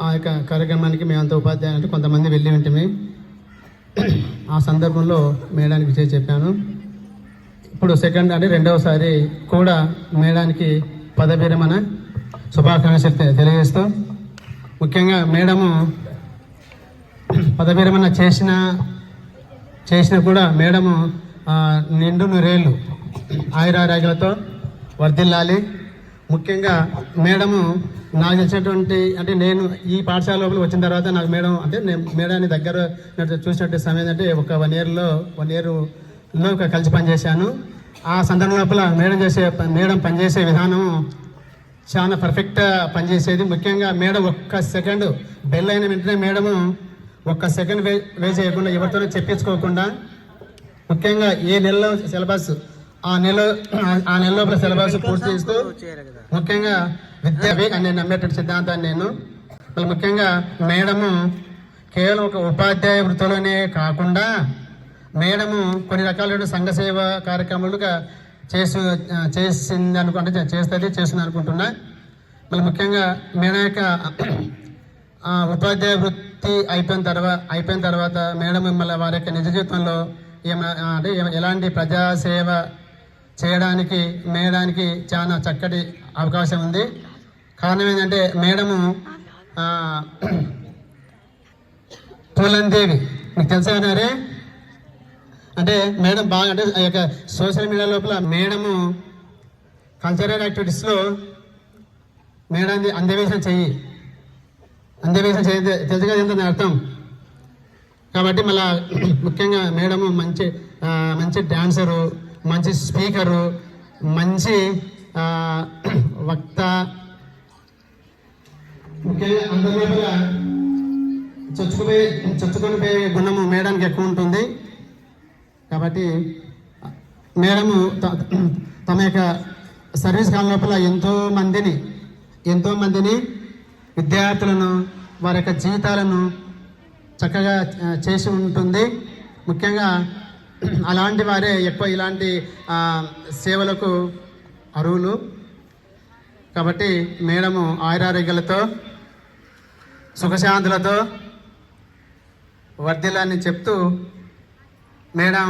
ఆ యొక్క కార్యక్రమానికి మేమంతా ఉపాధ్యాయులు కొంతమంది వెళ్ళి ఉంటుంది ఆ సందర్భంలో మేడానికి విజయ్ చెప్పాను. ఇప్పుడు సెకండ్ అంటే రెండవసారి కూడా మేడానికి పదవీరమన శుభాకాంక్షలు తెలియజేస్తాం తెలియజేస్తూ ముఖ్యంగా మేడము పదవిరమణ చేసిన చేసిన కూడా మేడము ఆ, నిండు నూరేళ్ళు ఆయురారోగ్యాలతో వర్ధిల్లాలి. ముఖ్యంగా మేడము నాకు తెలిసినటువంటి అంటే నేను ఈ పాఠశాల లోపల వచ్చిన తర్వాత నాకు మేడం అంటే నేను మేడాన్ని దగ్గర చూసినట్టు సమయం అంటే ఒక వన్ ఇయర్లో వన్ ఇయర్లో కలిసి పనిచేశాను. ఆ సందర్భం లోపల మేడం చేసే మేడం పనిచేసే విధానం చాలా పర్ఫెక్ట్ పనిచేసేది. ముఖ్యంగా మేడం ఒక్క సెకండ్ బెల్ అయిన వెంటనే మేడము ఒక్క సెకండ్ వే వే చేయకుండా ఎవరితోనూ చెప్పించుకోకుండా ముఖ్యంగా ఏ నెలలో సిలబస్ ఆ నెల ఆ నెల లోపల సిలబస్ పూర్తి చేస్తూ ముఖ్యంగా విద్య అని నేను నమ్మేటువంటి సిద్ధాంతాన్ని నేను మళ్ళీ ముఖ్యంగా మేడము కేవలం ఒక ఉపాధ్యాయ వృత్తిలోనే కాకుండా మేడము కొన్ని రకాలైన సంఘ సేవ కార్యక్రమాలుగా చేసు చేసింది అనుకుంటే చేస్తుంది చేస్తుంది అనుకుంటున్నా. మళ్ళీ ముఖ్యంగా మేడం యొక్క ఉపాధ్యాయ వృత్తి అయిపోయిన తర్వాత అయిపోయిన తర్వాత మేడం మిమ్మల్ని వారి యొక్క నిజ జీవితంలో ఏమైనా అంటే ఎలాంటి ప్రజాసేవ చేయడానికి మేడానికి చాలా చక్కటి అవకాశం ఉంది. కారణం ఏంటంటే మేడము పూలందేవి. మీకు తెలుసా అన్నారే? అంటే మేడం బాగా అంటే ఆ యొక్క సోషల్ మీడియా లోపల మేడము కల్చరల్ యాక్టివిటీస్లో మేడాన్ని అందవేశం చెయ్యి. అందవేశం చేయ తెలుసు కదా ఎంత అర్థం? కాబట్టి మళ్ళీ ముఖ్యంగా మేడము మంచి మంచి డాన్సరు మంచి స్పీకరు మంచి వక్త. ముఖ్యంగా అందరి లోపల చొచ్చుకుపోయే చొచ్చుకొని పోయే గుణము మేడానికి ఎక్కువ ఉంటుంది. కాబట్టి మేడము త- తమ యొక్క సర్వీస్ కాలం లోపల ఎంతో మందిని ఎంతో మందిని విద్యార్థులను వారి యొక్క జీవితాలను చక్కగా చేసి ఉంటుంది. ముఖ్యంగా అలాంటి వారే ఎక్కువ ఇలాంటి సేవలకు అర్హులు. కాబట్టి మేడము ఆయురారోగ్యాలతో సుఖశాంతులతో వర్ధిల్లాన్ని చెప్తూ మేడం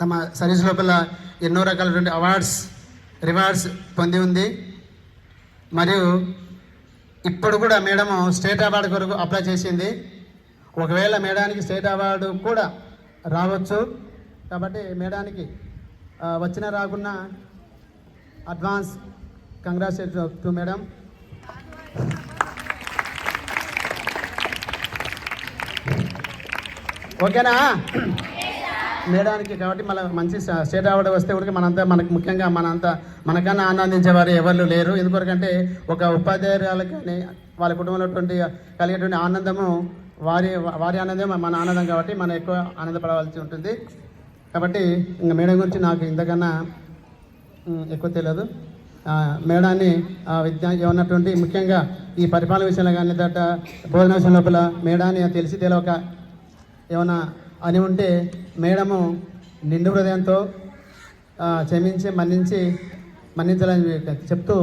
తమ సర్వీస్ లోపల ఎన్నో రకాలైనటువంటి అవార్డ్స్ రివార్డ్స్ పొంది ఉంది. మరియు ఇప్పుడు కూడా మేడము స్టేట్ అవార్డు కొరకు అప్లై చేసింది. ఒకవేళ మేడానికి స్టేట్ అవార్డు కూడా రావచ్చు. కాబట్టి మేడానికి వచ్చిన వచ్చినా రాకున్నా అడ్వాన్స్ కంగ్రాచులేట్ టు మేడం. ఓకేనా? మేడానికి కాబట్టి మళ్ళీ మంచి స్టేట్ అవార్డు వస్తే కూడా మనంతా మనకు ముఖ్యంగా మనంతా మనకన్నా ఆనందించేవారు ఎవరు లేరు. ఎందుకొరకంటే ఒక ఉపాధ్యాయురాలు కానీ వాళ్ళ కుటుంబంలో కలిగేటువంటి ఆనందము వారి వారి ఆనందం మన ఆనందం కాబట్టి మనం ఎక్కువ ఆనందపడవలసి ఉంటుంది. కాబట్టి ఇంకా మేడం గురించి నాకు ఇంతకన్నా ఎక్కువ తెలియదు. మేడాన్ని ఆ, విద్య ఉన్నటువంటి ముఖ్యంగా ఈ పరిపాలన విషయంలో కానీ దట బోధన విషయం లోపల మేడాన్ని తెలిసి తెలియక ఏమైనా అని ఉంటే మేడము నిండు హృదయంతో క్షమించి మన్నించి మన్నించాలని చెప్తూ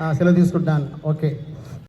ఆ, సెలవు తీసుకుంటాను. ఓకే.